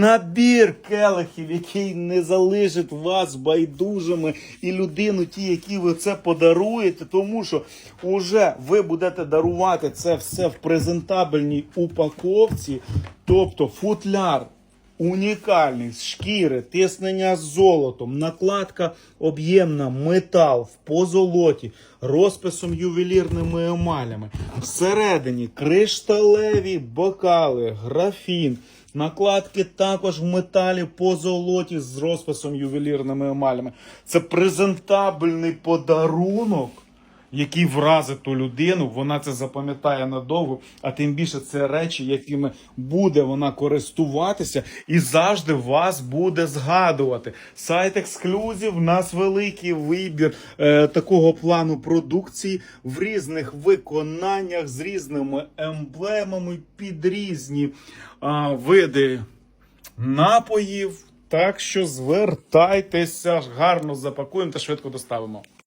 Набір келихів, який не залишить вас байдужими і людину, ті, які ви це подаруєте, тому що уже ви будете дарувати це все в презентабельній упаковці, тобто футляр. Унікальний з шкіри, тиснення з золотом, накладка об'ємна, метал в позолоті, розписом ювелірними емалями. Всередині кришталеві бокали, графін. Накладки також в металі по золоті з розписом ювелірними емалями. Це презентабельний подарунок який вразить ту людину, вона це запам'ятає надовго, а тим більше це речі, якими буде вона користуватися і завжди вас буде згадувати. Сайт ексклюзів, в нас великий вибір е, такого плану продукції в різних виконаннях з різними емблемами під різні а, види напоїв. Так що звертайтеся, гарно запакуємо та швидко доставимо.